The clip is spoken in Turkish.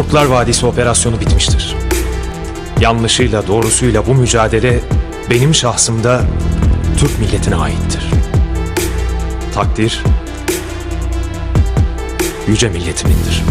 Kurtlar Vadisi operasyonu bitmiştir. Yanlışıyla doğrusuyla bu mücadele benim şahsımda Türk milletine aittir. Takdir yüce milletimindir.